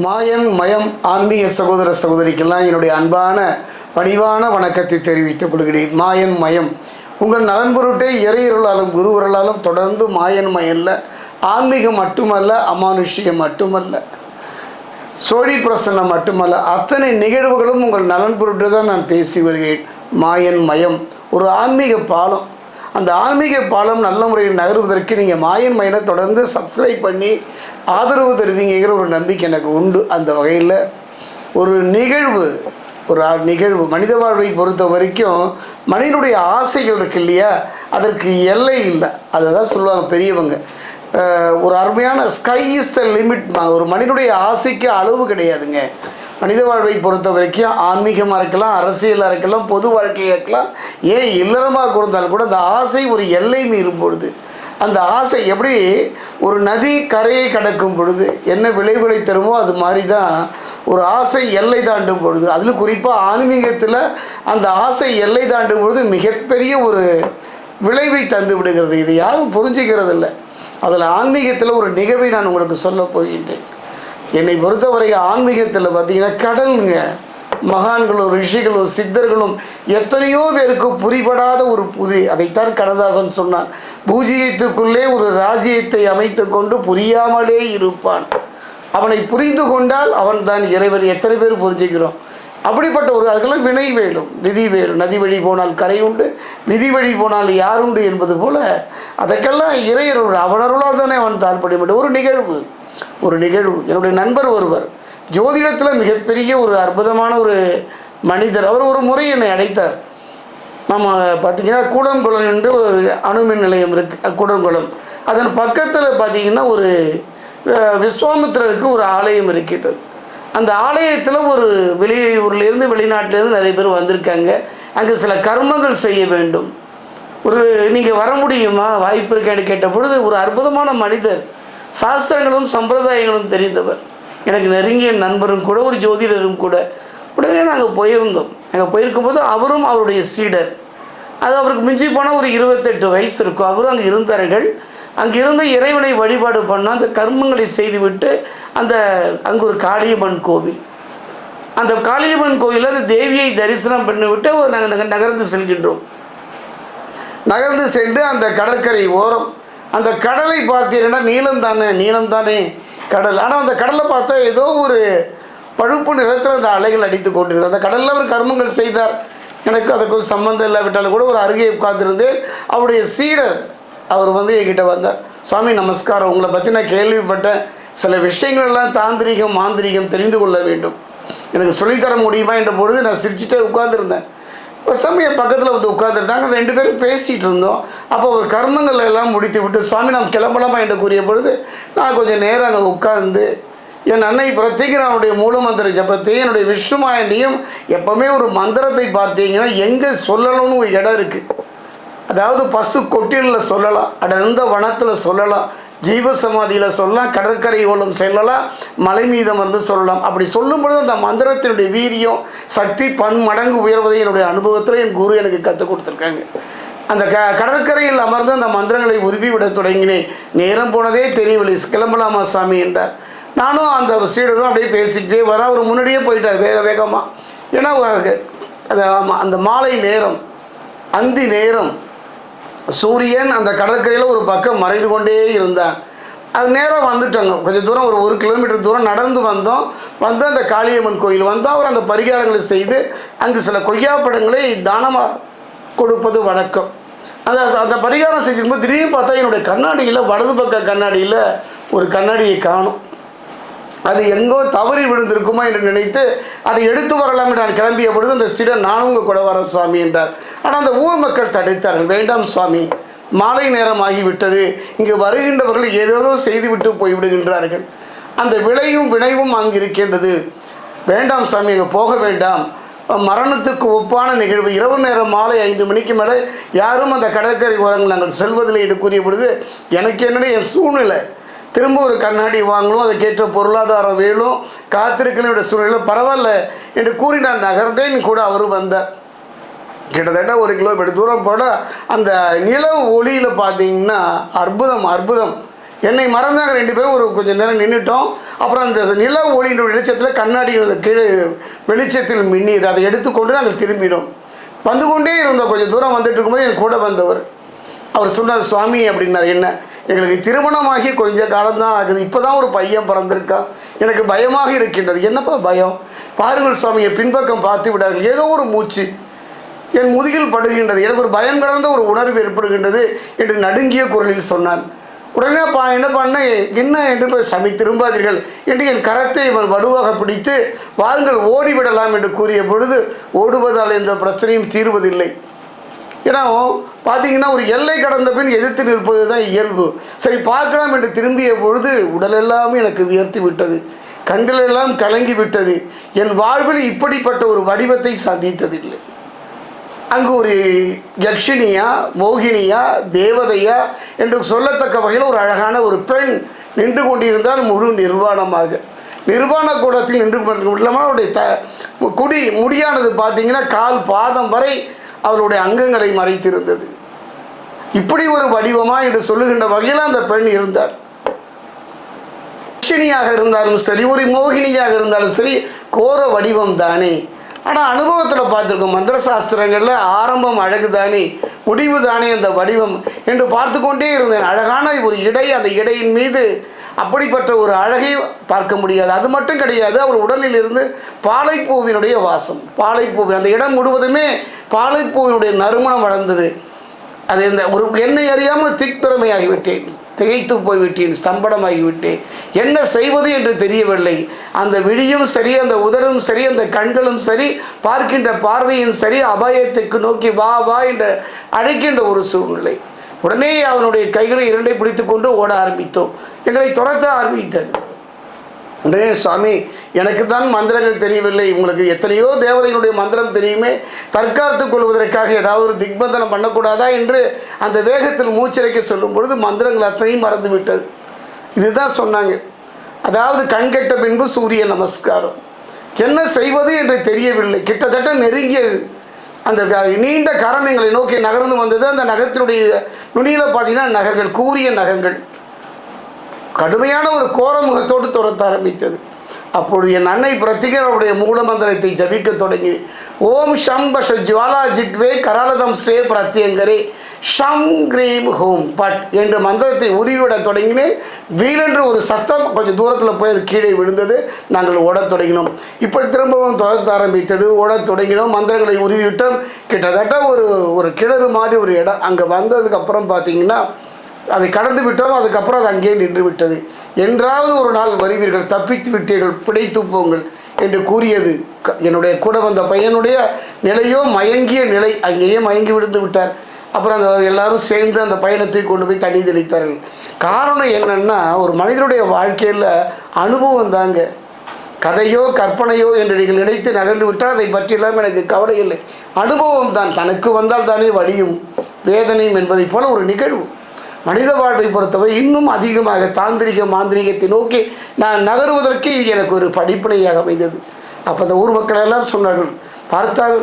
மாயன் மயம் ஆன்மீக சகோதர சகோதரிக்கெல்லாம் என்னுடைய அன்பான பணிவான வணக்கத்தை தெரிவித்துக் கொள்கிறேன். மாயன் மயம். உங்கள் நலன் பொருட்டே இறையருளாலும் குருவருளாலும் தொடர்ந்து மாயன் மயல்ல. ஆன்மீகம் மட்டுமல்ல அமானுஷ்யம் மட்டுமல்ல. சோழி பிரசன்னம் மட்டுமல்ல. அத்தனை நிகழ்வுகளும் உங்கள் நலன் பொருட்டு தான் நான் பேசி வருகிறேன். மாயன் மயம். ஒரு ஆன்மீக பாலம். அந்த ஆன்மீக பாலம் நல்ல முறையில் நகருவதற்கு நீங்கள் மாயன் மயனை தொடர்ந்து சப்ஸ்கிரைப் பண்ணி ஆதரவு தருவீங்கிற ஒரு நம்பிக்கை எனக்கு உண்டு. அந்த வகையில் ஒரு நிகழ்வு ஒரு நிகழ்வு மனித வாழ்வை பொறுத்த வரைக்கும் மனிதனுடைய ஆசைகள் இருக்கு இல்லையா? அதற்கு எல்லை இல்லை. அதை தான் சொல்லுவாங்க பெரியவங்க. ஒரு அருமையான ஸ்கை இஸ் த லிமிட் ஒரு மனிதனுடைய ஆசைக்கு அளவு கிடையாதுங்க. மனித வாழ்வை பொறுத்த வரைக்கும் ஆன்மீகமாக இருக்கலாம் அரசியலாக இருக்கலாம் பொது வாழ்க்கையாக இருக்கலாம் ஏன் இல்லறமாக கொடுத்தாலும் கூட அந்த ஆசை ஒரு எல்லை மீறும் பொழுது. அந்த ஆசை எப்படி ஒரு நதி கரையை கடக்கும் பொழுது என்ன விளைவுகளை தருமோ அது மாதிரி தான் ஒரு ஆசை எல்லை தாண்டும் பொழுது. அதில் குறிப்பாக ஆன்மீகத்தில் அந்த ஆசை எல்லை தாண்டும் பொழுது மிகப்பெரிய ஒரு விளைவை தந்து விடுகிறது. இது யாரும் புரிஞ்சுக்கிறது இல்லை அதில் ஆன்மீகத்தில் ஒரு நிகழ்வை நான் உங்களுக்கு சொல்ல போகின்றேன். என்னை பொறுத்தவரை ஆன்மீகத்தில் பார்த்தீங்கன்னா கடலுங்க. மகான்களும் ரிஷிகளும் சித்தர்களும் எத்தனையோ பேருக்கு புரிபடாத ஒரு புதி அதைத்தான் கண்ணதாசன் சொன்னான். பூஜ்ஜியத்துக்குள்ளே ஒரு ராஜ்யத்தை அமைத்து கொண்டு புரியாமலே இருப்பான். அவனை புரிந்து கொண்டால் அவன் தான் இறைவன். எத்தனை பேர் புரிஞ்சுக்கிறோம்? அப்படிப்பட்ட ஒரு அதுக்கெல்லாம் வினை வேணும். விதி வேணும். நதி வழி போனால் கரை உண்டு. நிதி வழி போனால் யாருண்டு என்பது போல அதற்கெல்லாம் இறையருள் அவனருளால் தானே அவன் தாழ்பட ஒரு நிகழ்வு. ஒரு நிகழ்வு. என்னுடைய நண்பர் ஒருவர் ஜோதிடத்தில் மிகப்பெரிய ஒரு அற்புதமான ஒரு மனிதர். அவர் ஒரு முறை என்னை அழைத்தார். நம்ம பார்த்தீங்கன்னா கூடங்குளம் என்று ஒரு அணுமின் நிலையம் இருக்குது கூடங்குளம். அதன் பக்கத்தில் பார்த்தீங்கன்னா ஒரு விஸ்வாமித்திரருக்கு ஒரு ஆலயம் இருக்கிறது அந்த ஆலயத்தில் ஒரு வெளியூர்லேருந்து வெளிநாட்டிலேருந்து நிறைய பேர் வந்திருக்காங்க. அங்கே சில கர்மங்கள் செய்ய வேண்டும். ஒரு நீங்கள் வர முடியுமா? வாய்ப்பு இருக்கான்னு கேட்ட பொழுது ஒரு அற்புதமான மனிதர் சாஸ்திரங்களும் சம்பிரதாயங்களும் தெரிந்தவர். எனக்கு நெருங்கிய நண்பரும் கூட ஒரு ஜோதிடரும் கூட. உடனே நாங்கள் போயிருந்தோம். நாங்கள் போயிருக்கும்போது அவரும் அவருடைய சீடர். அது அவருக்கு மிஞ்சி போனால் ஒரு இருபத்தெட்டு வயசு இருக்கும். அவரும் அங்கே இருந்தார்கள் அங்கே இருந்த இறைவனை வழிபாடு பண்ணால் அந்த கர்மங்களை செய்துவிட்டு அந்த அங்கே ஒரு காளியம்மன் கோவில். அந்த காளியம்மன் கோயிலில் அந்த தேவியை தரிசனம் பண்ணிவிட்டு ஒரு நாங்கள் நகர்ந்து செல்கின்றோம். நகர்ந்து சென்று அந்த கடற்கரை ஓரம் அந்த கடலை பார்த்தீங்கன்னா நீளம் தானே நீளம் தானே கடல். ஆனால் அந்த கடலை பார்த்தா ஏதோ ஒரு பழுப்பு நிறத்தில் அந்த அலைகள் அடித்து கொண்டிருந்தது. அந்த கடலில் அவர் கர்மங்கள் செய்தார். எனக்கு அதுக்கு ஒரு சம்மந்தம் இல்லாவிட்டாலும் கூட ஒரு அருகே உட்கார்ந்துருந்து அவருடைய சீடர் அவர் வந்து என்கிட்ட வந்தார். சுவாமி நமஸ்காரம். உங்களை பற்றி நான் கேள்விப்பட்டேன். சில விஷயங்கள்லாம் தாந்திரிகம் மாந்திரிகம் தெரிந்து கொள்ள வேண்டும். எனக்கு சொல்லித்தர முடியுமா? என்ற பொழுது நான் சிரிச்சுட்டே உட்கார்ந்துருந்தேன். ஒரு சமயம் பக்கத்தில் வந்து உட்காந்துருந்தாங்க ரெண்டு பேரும் பேசிகிட்டு இருந்தோம். அப்போ ஒரு கர்மங்கள் எல்லாம் முடித்து விட்டு சுவாமி நாம் கிளம்பலாமா? என்று கூறிய பொழுது நான் கொஞ்சம் நேரம் அங்கே உட்கார்ந்து என் அன்னை பிரத்யேகனுடைய மூலமந்திர ஜபத்தையும் என்னுடைய விஷ்ணுமாயண்டையும் எப்போவுமே ஒரு மந்திரத்தை பார்த்தீங்கன்னா எங்கே சொல்லணும்னு ஒரு இடம் இருக்குது அதாவது பசு கொட்டிலில் சொல்லலாம் அடர்ந்த வனத்தில் சொல்லலாம் ஜீவ சமாதியில் சொல்லலாம் கடற்கரை ஓலம் செல்லலாம் மலை மீதம் வந்து சொல்லலாம். அப்படி சொல்லும்பொழுது அந்த மந்திரத்தினுடைய வீரியம் சக்தி பன்மடங்கு உயர்வதை என்னுடைய அனுபவத்தில் என் குரு எனக்கு கற்றுக் கொடுத்துருக்காங்க. அந்த க கடற்கரையில் அமர்ந்து அந்த மந்திரங்களை உருவி விட தொடங்கினேன். நேரம் போனதே தெரியவில்லை. கிளம்பலாமா சாமி என்றார். நானும் அந்த சீடரும் அப்படியே பேசிக்கிட்டே வர அவர் முன்னாடியே போயிட்டார் வேக வேகமாக ஏன்னா அவருக்கு அந்த மாலை நேரம் அந்தி நேரம் சூரியன் அந்த கடற்கரையில் ஒரு பக்கம் மறைந்து கொண்டே இருந்தான். அது நேராக வந்துட்டோங்க கொஞ்சம் தூரம் ஒரு ஒரு கிலோமீட்டர் தூரம் நடந்து வந்தோம். வந்து அந்த காளியம்மன் கோயில் வந்து அவர் அந்த பரிகாரங்களை செய்து அங்கு சில கொய்யாப்படங்களை தானமாக கொடுப்பது வழக்கம். அந்த அந்த பரிகாரம் செஞ்சிருக்கும்போது திடீர்னு பார்த்தா என்னுடைய கண்ணாடியில் வலது பக்க கண்ணாடியில் ஒரு கண்ணாடியை காணும். அது எங்கோ தவறி விழுந்திருக்குமோ என்று நினைத்து அதை எடுத்து வரலாம் என்று நான் கிளம்பிய பொழுது அந்த சிடன் நானும் உங்கள் கூட வர சுவாமி என்றார். ஆனால் அந்த ஊர் மக்கள் தடுத்தார்கள். வேண்டாம் சுவாமி மாலை நேரம் ஆகிவிட்டது இங்கு வருகின்றவர்கள் ஏதேதோ செய்துவிட்டு போய்விடுகின்றார்கள். அந்த விளையும் விளைவும் அங்கு இருக்கின்றது. வேண்டாம் சாமி அங்கே போக வேண்டாம். மரணத்துக்கு ஒப்பான நிகழ்வு. இரவு நேரம் மாலை ஐந்து மணிக்கு மேலே யாரும் அந்த கடற்கரை ஓரங்கள் நாங்கள் செல்வதில்லை என்று கூறிய பொழுது எனக்கு என்னடா என் சூழ்நிலை? திரும்ப ஒரு கண்ணாடி வாங்கணும் அதுக்கேற்ற பொருளாதாரம் வேணும் காத்திருக்கணும் சூழ்நிலை. பரவாயில்ல என்று கூறி நான் நகர்ந்தேன் கூட அவரும் வந்தார். கிட்டத்தட்ட ஒரு கிலோமீட்டர் தூரம் போட அந்த நிலவு ஒளியில் பார்த்தீங்கன்னா அற்புதம் அற்புதம். என்னை மறந்தாங்க ரெண்டு பேரும். ஒரு கொஞ்சம் நேரம் நின்றுட்டோம் அப்புறம் அந்த நில ஒளியினுடைய வெளிச்சத்தில் கண்ணாடி கீழே வெளிச்சத்தில் மின்னியது. அதை எடுத்துக்கொண்டு நாங்கள் திரும்பினோம். வந்து கொண்டே இருந்தோம். கொஞ்சம் தூரம் வந்துட்டு இருக்கும்போது என் கூட வந்தவர். அவர் சொன்னார் சுவாமி அப்படின்னார். என்ன? எங்களுக்கு திருமணமாகி கொஞ்ச காலம்தான் ஆகுது. இப்போ தான் ஒரு பையன் பிறந்திருக்கான். எனக்கு பயமாக இருக்கின்றது. என்னப்பா பயம்? பாருங்கள் சுவாமியை பின்பக்கம் பார்த்து விடார்கள் ஏதோ ஒரு மூச்சு என் முதுகில் படுகின்றது. எனக்கு ஒரு பயம் கலந்த ஒரு உணர்வு ஏற்படுகின்றது என்று நடுங்கிய குரலில் சொன்னான். உடனே பா என்ன பண்ண? என்ன என்று போய் சமி திரும்பாதீர்கள் என்று என் கரத்தை இவன் வலுவாக பிடித்து வாருங்கள் ஓடிவிடலாம் என்று கூறிய பொழுது ஓடுவதால் எந்த பிரச்சனையும் தீர்வதில்லை. ஏன்னா பார்த்தீங்கன்னா ஒரு எல்லை கடந்த பின் எதிர்த்து நிற்பது தான் இயல்பு. சரி பார்க்கலாம் என்று திரும்பிய பொழுது உடலெல்லாம் எனக்கு வியர்த்து விட்டது. கண்களெல்லாம் கலங்கி விட்டது. என் வாழ்வில் இப்படிப்பட்ட ஒரு வடிவத்தை சந்தித்ததில்லை அங்கு ஒரு யக்ஷினியா மோகினியா தேவதையா என்று சொல்லத்தக்க வகையில் ஒரு அழகான ஒரு பெண் நின்று கொண்டிருந்தால் முழு நிர்வாணமாக. நிர்வாண கூடத்தில் நின்று கொண்டிருக்கும் அவருடைய த குடி முடியானது பார்த்தீங்கன்னா கால் பாதம் வரை அவருடைய அங்கங்களை மறைத்திருந்தது. இப்படி ஒரு வடிவமா என்று சொல்லுகின்ற வகையில் அந்த பெண் இருந்தார். யக்ஷினியாக இருந்தாலும் சரி ஒரு மோகினியாக இருந்தாலும் சரி கோர வடிவம் தானே. ஆனால் அனுபவத்தில் பார்த்துருக்கோம் மந்திர சாஸ்திரங்களில் ஆரம்பம் அழகு தானே முடிவு தானே அந்த வடிவம் என்று பார்த்து கொண்டே இருந்தேன். அழகான ஒரு இடை அந்த இடையின் மீது அப்படிப்பட்ட ஒரு அழகை பார்க்க முடியாது. அது மட்டும் கிடையாது அவர் உடலில் இருந்து பாலைப்பூவினுடைய வாசம் பாலைப்பூவின் அந்த இடம் முழுவதுமே பாலைப்பூவினுடைய நறுமணம் வளர்ந்தது. அது இந்த ஒரு என்னை அறியாமல் திக்பிரமையாகிவிட்டேன் திகைத்து போய்விட்டேன் ஸ்தம்படமாகிவிட்டேன் என்ன செய்வது என்று தெரியவில்லை. அந்த விழியும் சரி அந்த உதரும் சரி அந்த கண்களும் சரி பார்க்கின்ற பார்வையும் சரி அபாயத்துக்கு நோக்கி வா வா என்று அழைக்கின்ற ஒரு சூழ்நிலை. உடனே அவனுடைய கைகளை இரண்டை பிடித்துக்கொண்டு ஓட ஆரம்பித்தோம். எங்களை துரத்த ஆரம்பித்தது. உடனே சுவாமி எனக்கு தான் மந்திரங்கள் தெரியவில்லை. உங்களுக்கு எத்தனையோ தேவதைகளுடைய மந்திரம் தெரியுமே. தற்காத்துக் கொள்வதற்காக ஏதாவது ஒரு திக்பந்தனம் பண்ணக்கூடாதா என்று அந்த வேகத்தில் மூச்சிறைக்க சொல்லும் பொழுது மந்திரங்கள் அத்தனையும் மறந்து விட்டது இதுதான் சொன்னாங்க. அதாவது கண்கெட்ட பின்பு சூரிய நமஸ்காரம். என்ன செய்வது என்று தெரியவில்லை. கிட்டத்தட்ட நெருங்கியது. அந்த க- நீண்ட கரம் எங்களை நோக்கி நகர்ந்து வந்தது. அந்த நகரத்தினுடைய நுனியில் பார்த்தீங்கன்னா நகர்கள் கூரிய நகங்கள். கடுமையான ஒரு கோர முகத்தோடு துரத்த ஆரம்பித்தது. அப்பொழுது என் அன்னை பிரத்திகரனுடைய மூலமந்திரத்தை ஜபிக்க தொடங்கி ஓம் ஷம் பஷ ஜுவாலா ஜிக்வே கராலதம் ஸ்ரே பிரத்யங்கரே ஷம் கிரீம் ஹோம் பட் என்ற மந்திரத்தை உருவிட தொடங்கினேன். வீலென்று ஒரு சத்தம் கொஞ்சம் தூரத்தில் போய் அது கீழே விழுந்தது. நாங்கள் ஓடத் தொடங்கினோம். இப்படி திரும்பவும் தொடர்த்த ஆரம்பித்தது. ஓடத் தொடங்கினோம். மந்திரங்களை உருவிவிட்டோம். கிட்டத்தட்ட ஒரு ஒரு கிணறு மாதிரி ஒரு இடம் அங்கே வந்ததுக்கப்புறம் பார்த்தீங்கன்னா அதை கடந்து விட்டோம் அதுக்கப்புறம் அது அங்கேயே நின்று விட்டது. என்றாவது ஒரு நாள் வருவீர்கள் தப்பித்து விட்டீர்கள் பிடைத்து போங்கள் என்று கூறியது. க- என்னுடைய கூட வந்த பையனுடைய நிலையோ மயங்கிய நிலை அங்கேயே மயங்கி விழுந்து விட்டார். அப்புறம் அந்த எல்லாரும் சேர்ந்து அந்த பயணத்தை கொண்டு போய் தண்ணி தெளித்தார்கள். காரணம் என்னென்னா ஒரு மனிதனுடைய வாழ்க்கையில் அனுபவம் தாங்க. கதையோ கற்பனையோ என்று நீங்கள் நினைத்து நகர்ந்து விட்டால் அதை பற்றியெல்லாம் எனக்கு கவலை இல்லை. அனுபவம் தான் தனக்கு வந்தால் தானே வழியும் வேதனையும் என்பதைப் போல ஒரு நிகழ்வு. மனித வாழ்வை பொறுத்தவரை இன்னும் அதிகமாக தாந்திரிக மாந்திரிகத்தை நோக்கி நான் நகருவதற்கு இது எனக்கு ஒரு படிப்பினையாக அமைந்தது. அப்போ அந்த ஊர் மக்கள் எல்லாம் சொன்னார்கள் பார்த்தால்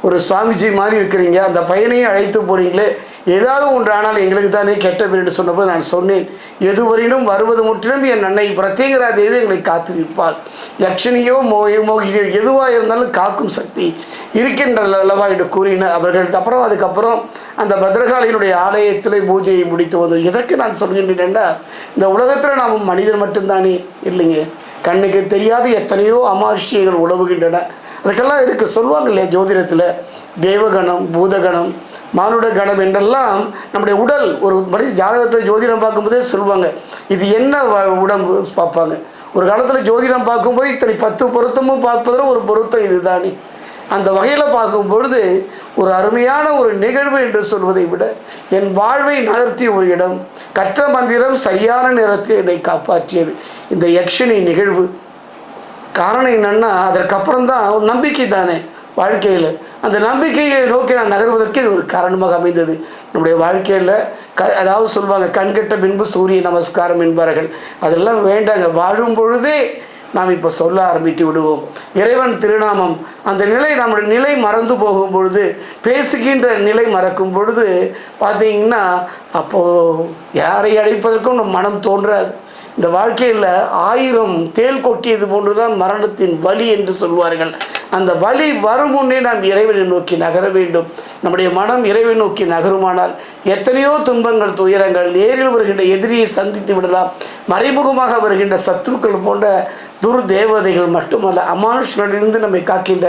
ஒரு சுவாமிஜி மாதிரி இருக்கிறீங்க அந்த பையனையும் அழைத்து போகிறீங்களே ஏதாவது ஒன்று ஆனால் எங்களுக்கு தானே கெட்ட பேர் என்று சொன்னபோது நான் சொன்னேன் எதுவரையிலும் வருவது முற்றிலும் என் அன்னை பிரத்யேகரா தேவி எங்களை காத்து நிற்பாள் யக்ஷனியோ மோயோ மோகியோ எதுவாக இருந்தாலும் காக்கும் சக்தி இருக்கின்றது அல்லவா என்று கூறினார் அவர்கள். அப்புறம் அதுக்கப்புறம் அந்த பத்ரகாளியினுடைய ஆலயத்தில் பூஜையை முடித்து வந்தோம் எதற்கு நான் சொல்கின்றேன் என்றால் இந்த உலகத்தில் நாம் மனிதர் மட்டும்தானே இல்லைங்க. கண்ணுக்கு தெரியாத எத்தனையோ அமானுஷ்யங்கள் உழவுகின்றன அதுக்கெல்லாம் இருக்குது சொல்லுவாங்க இல்லையா ஜோதிடத்தில்? தேவகணம் பூதகணம் மானுட கணம் என்றெல்லாம் நம்முடைய உடல் ஒரு மனித ஜாதகத்தில் ஜோதிடம் பார்க்கும்போதே சொல்லுவாங்க. இது என்ன வ- உடம்பு பார்ப்பாங்க. ஒரு காலத்தில் ஜோதிடம் பார்க்கும்போது இத்தனை பத்து பொருத்தமும் பார்ப்பதில் ஒரு பொருத்தம் இதுதானே. அந்த வகையில் பார்க்கும் பொழுது ஒரு அருமையான ஒரு நிகழ்வு என்று சொல்வதை விட என் வாழ்வை நகர்த்திய ஒரு இடம் கற்ற மந்திரம் சரியான நேரத்தில் என்னை காப்பாற்றியது. இந்த யக்ஷினி நிகழ்வு. காரணம் என்னென்னா அதற்கப்புறம் தான் ஒரு நம்பிக்கை தானே வாழ்க்கையில். அந்த நம்பிக்கையை நோக்கி நான் நகர்வதற்கு இது ஒரு காரணமாக அமைந்தது. நம்முடைய வாழ்க்கையில் க அதாவது சொல்லுவாங்க கண்கெட்ட பின்பு சூரிய நமஸ்காரம் என்பார்கள். அதெல்லாம் வேண்டாங்க. வாழும் பொழுதே நாம் இப்போ சொல்ல ஆரம்பித்து விடுவோம். இறைவன் திருநாமம். அந்த நிலை நம்முடைய நிலை மறந்து போகும் பொழுது பேசுகின்ற நிலை மறக்கும் பொழுது பார்த்தீங்கன்னா அப்போது யாரை அழைப்பதற்கும் நம் மனம் தோன்றாது. இந்த வாழ்க்கையில் ஆயிரம் தேல் கொட்டியது போன்றுதான் மரணத்தின் வலி என்று சொல்வார்கள். அந்த வலி வரும் முன்னே நாம் இறைவனை நோக்கி நகர வேண்டும். நம்முடைய மனம் இறைவனை நோக்கி நகருமானால் எத்தனையோ துன்பங்கள் துயரங்கள் நேரில் வருகின்ற எதிரியை சந்தித்து விடலாம். மறைமுகமாக வருகின்ற சத்துருக்கள் போன்ற துர்தேவதைகள் மட்டுமல்ல அமானுஷ்களிலிருந்து நம்மை காக்கின்ற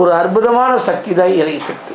ஒரு அற்புதமான சக்தி தான் இறை சக்தி